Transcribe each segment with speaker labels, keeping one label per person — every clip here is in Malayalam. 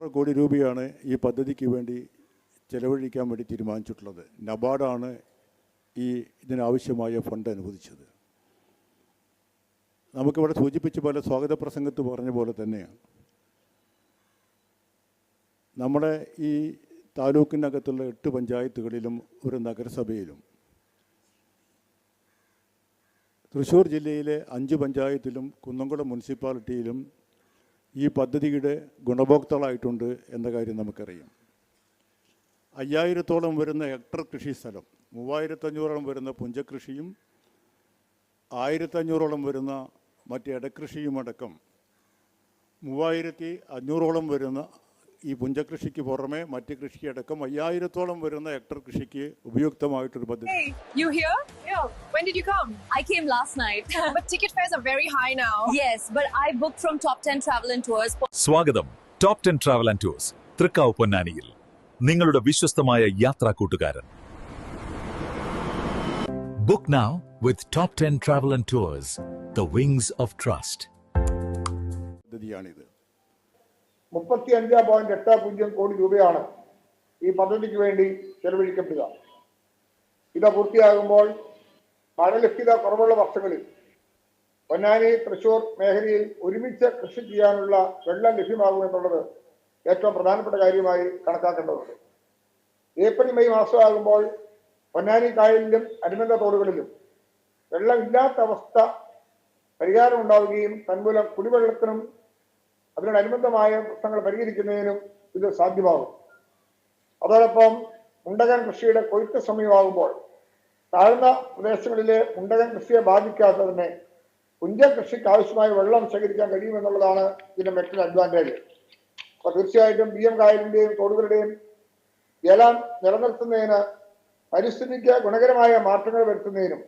Speaker 1: കോടി രൂപയാണ് ഈ പദ്ധതിക്ക് വേണ്ടി ചെലവഴിക്കാൻ വേണ്ടി തീരുമാനിച്ചിട്ടുള്ളത്. നബാർഡാണ് ഈ ഇതിനാവശ്യമായ ഫണ്ട് അനുവദിച്ചത്. നമുക്കിവിടെ സൂചിപ്പിച്ച പോലെ സ്വാഗത പ്രസംഗത്ത് പറഞ്ഞ പോലെ തന്നെയാണ്. നമ്മുടെ ഈ താലൂക്കിനകത്തുള്ള എട്ട് പഞ്ചായത്തുകളിലും ഒരു നഗരസഭയിലും തൃശ്ശൂർ ജില്ലയിലെ അഞ്ച് പഞ്ചായത്തിലും കുന്നംകുളം മുനിസിപ്പാലിറ്റിയിലും ഈ പദ്ധതിയുടെ ഗുണഭോക്താക്കളായിട്ടുണ്ട് എന്ന കാര്യം നമുക്കറിയാം. അയ്യായിരത്തോളം വരുന്ന ഹെക്ടർ കൃഷി സ്ഥലം മൂവായിരത്തഞ്ഞൂറോളം വരുന്ന പുഞ്ചകൃഷിയും ആയിരത്തഞ്ഞൂറോളം വരുന്ന മറ്റ് ഇടക്കൃഷിയുമടക്കം മൂവായിരത്തി അഞ്ഞൂറോളം വരുന്ന ഈ പുഞ്ചകൃഷിക്ക് പുറമെ മറ്റ് കൃഷിയടക്കം അയ്യായിരത്തോളം വരുന്ന ഹെക്ടർ കൃഷിക്ക് ഉപയുക്തമായിട്ടൊരു പദ്ധതി
Speaker 2: Hey, you here?
Speaker 3: Yeah.
Speaker 2: When did you come?
Speaker 3: I came last night.
Speaker 2: But ticket fares are very high now.
Speaker 3: yes, but I booked from Top 10 Travel and Tours.
Speaker 4: സ്വാഗതം top ten travel and tours Thrikkavu പൊന്നാനിയിൽ നിങ്ങളുടെ വിശ്വസ്തമായ യാത്രാ കൂട്ടുകാരൻ book now with top ten travel and tours the wings of trust
Speaker 1: പദ്ധതിയാണിത്
Speaker 5: മുപ്പത്തി അഞ്ച് പോയിന്റ് എട്ട് പൂജ്യം കോടി രൂപയാണ് ഈ പദ്ധതിക്ക് വേണ്ടി ചെലവഴിക്കപ്പെടുക. ഇത് പൂർത്തിയാകുമ്പോൾ മഴ ലഭ്യത കുറവുള്ള വർഷങ്ങളിൽ പൊന്നാനി തൃശൂർ മേഖലയിൽ ഒരുമിച്ച് കൃഷി ചെയ്യാനുള്ള വെള്ളം ലഭ്യമാകുമെന്നുള്ളത് ഏറ്റവും പ്രധാനപ്പെട്ട കാര്യമായി കണക്കാക്കേണ്ടതുണ്ട്. ഏപ്രിൽ മെയ് മാസമാകുമ്പോൾ പൊന്നാനി കായലിലും അനുബന്ധ തോടുകളിലും വെള്ളമില്ലാത്ത അവസ്ഥ പരിഹാരം ഉണ്ടാവുകയും തന്മൂലം കുടിവെള്ളത്തിനും അതിനോടനുബന്ധമായ പ്രശ്നങ്ങൾ പരിഹരിക്കുന്നതിനും ഇത് സാധ്യമാകും. അതോടൊപ്പം മുണ്ടകൻ കൃഷിയുടെ കൊയ്ത്ത് സമയമാകുമ്പോൾ താഴ്ന്ന പ്രദേശങ്ങളിലെ മുണ്ടകൻ കൃഷിയെ ബാധിക്കാത്തതിനെ പുഞ്ച കൃഷിക്ക് ആവശ്യമായ വെള്ളം ശേഖരിക്കാൻ കഴിയുമെന്നുള്ളതാണ് ഇതിന്റെ മറ്റൊരു അഡ്വാന്റേജ്. അപ്പൊ തീർച്ചയായിട്ടും ബി എം കായലിന്റെയും തോടുകളുടെയും ജലം നിലനിർത്തുന്നതിന് പരിസ്ഥിതിക്ക് ഗുണകരമായ മാറ്റങ്ങൾ വരുത്തുന്നതിനും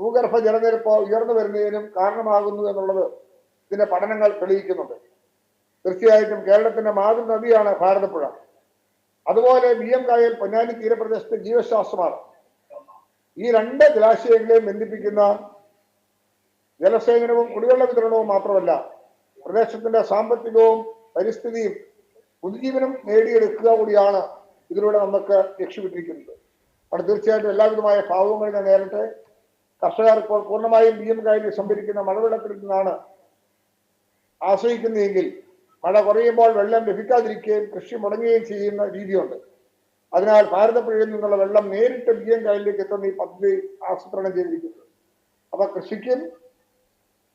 Speaker 5: ഭൂഗർഭ ജലനിരപ്പ് ഉയർന്നു വരുന്നതിനും കാരണമാകുന്നു എന്നുള്ളത് ഇതിന്റെ പഠനങ്ങൾ തെളിയിക്കുന്നുണ്ട്. തീർച്ചയായിട്ടും കേരളത്തിന്റെ മാതൃ നദിയാണ് ഭാരതപ്പുഴ. അതുപോലെ ബി എം കായൽ പൊന്നാനി തീരപ്രദേശത്തെ ജീവശാസ്ത്രമാണ് ഈ രണ്ട് ജലാശയങ്ങളെയും ബന്ധിപ്പിക്കുന്ന ജലസേചനവും കുടിവെള്ള വിതരണവും മാത്രമല്ല പ്രദേശത്തിന്റെ സാമ്പത്തികവും പരിസ്ഥിതിയും പുതുജീവനം നേടിയെടുക്കുക കൂടിയാണ് ഇതിലൂടെ നമുക്ക് ലക്ഷ്യമിട്ടിരിക്കുന്നത്. അവിടെ തീർച്ചയായിട്ടും എല്ലാവിധമായ ഭാവങ്ങളും നേരത്തെ കർഷകർ ഇപ്പോൾ പൂർണമായും ബി എം കായലിൽ സംഭരിക്കുന്ന മഴവെള്ളത്തിൽ നിന്നാണ് ആശ്രയിക്കുന്നതെങ്കിൽ മഴ കുറയുമ്പോൾ വെള്ളം ലഭിക്കാതിരിക്കുകയും കൃഷി മുടങ്ങുകയും ചെയ്യുന്ന രീതിയുണ്ട്. അതിനാൽ ഭാരതപ്പുഴയിൽ നിന്നുള്ള വെള്ളം നേരിട്ട് ബി എം കായലിലേക്ക് എത്തുന്ന ഈ പദ്ധതി ആസൂത്രണം ചെയ്തിരിക്കുന്നത് അപ്പൊ കൃഷിക്കും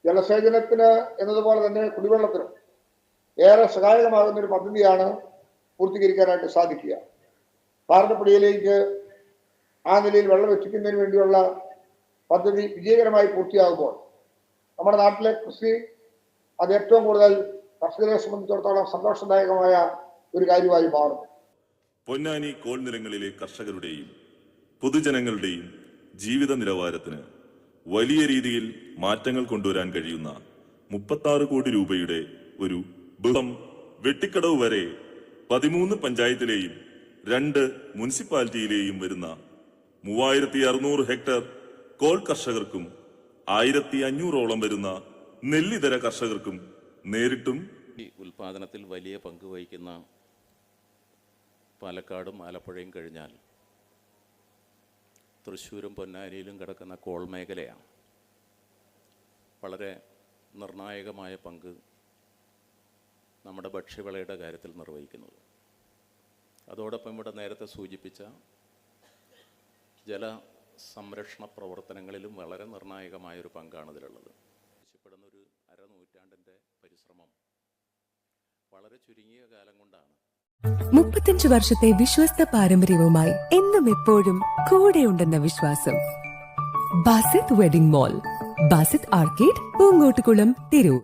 Speaker 5: ജലസേചനത്തിന് എന്നതുപോലെ തന്നെ കുടിവെള്ളത്തിനും ഏറെ സഹായകമാകുന്ന ഒരു പദ്ധതിയാണ് പൂർത്തീകരിക്കാനായിട്ട് സാധിക്കുക. ഭാരതപ്പുഴയിലേക്ക് ആ നിലയിൽ വെള്ളം എത്തിക്കുന്നതിന് വേണ്ടിയുള്ള പദ്ധതി വിജയകരമായി പൂർത്തിയാകുമ്പോൾ നമ്മുടെ നാട്ടിലെ കൃഷി അത് ഏറ്റവും കൂടുതൽ കർഷകരെ സംബന്ധിച്ചിടത്തോളം സന്തോഷദായകമായ ഒരു കാര്യമായി മാറുന്നു
Speaker 6: പൊന്നാനി കോൾനിലങ്ങളിലെ കർഷകരുടെയും പൊതുജനങ്ങളുടെയും ജീവിത നിലവാരത്തിന് വലിയ രീതിയിൽ മാറ്റങ്ങൾ കൊണ്ടുവരാൻ കഴിയുന്ന മുപ്പത്താറ് കോടി രൂപയുടെ ഒരു ബൃഹം വെട്ടിക്കടവ് വരെ പതിമൂന്ന് പഞ്ചായത്തിലെയും രണ്ട് മുനിസിപ്പാലിറ്റിയിലെയും വരുന്ന മൂവായിരത്തി അറുന്നൂറ് ഹെക്ടർ കോൾ കർഷകർക്കും ആയിരത്തി അഞ്ഞൂറോളം വരുന്ന നെല്ലിതര കർഷകർക്കും നേരിട്ടും
Speaker 7: ഈ ഉൽപാദനത്തിൽ വലിയ പങ്ക് വഹിക്കുന്ന പാലക്കാടും ആലപ്പുഴയും കഴിഞ്ഞാൽ തൃശ്ശൂരും പൊന്നാനിയിലും കിടക്കുന്ന കോൾ മേഖലയാണ്. വളരെ നിർണായകമായ പങ്ക് നമ്മുടെ ഭക്ഷ്യവിളയുടെ കാര്യത്തിൽ നിർവഹിക്കുന്നത്. അതോടൊപ്പം ഇവിടെ നേരത്തെ സൂചിപ്പിച്ച ജല സംരക്ഷണ പ്രവർത്തനങ്ങളിലും വളരെ നിർണായകമായൊരു പങ്കാണ് ഇതിലുള്ളത്. അരനൂറ്റാണ്ടിന്റെ പരിശ്രമം വളരെ ചുരുങ്ങിയ കാലം കൊണ്ടാണ്.
Speaker 8: മുപ്പത്തഞ്ച് വർഷത്തെ വിശ്വസ്ത പാരമ്പര്യവുമായി എന്നും എപ്പോഴും കൂടെയുണ്ടെന്ന വിശ്വാസം. Basith wedding mall Basith arcade Poongottukulam Tirur.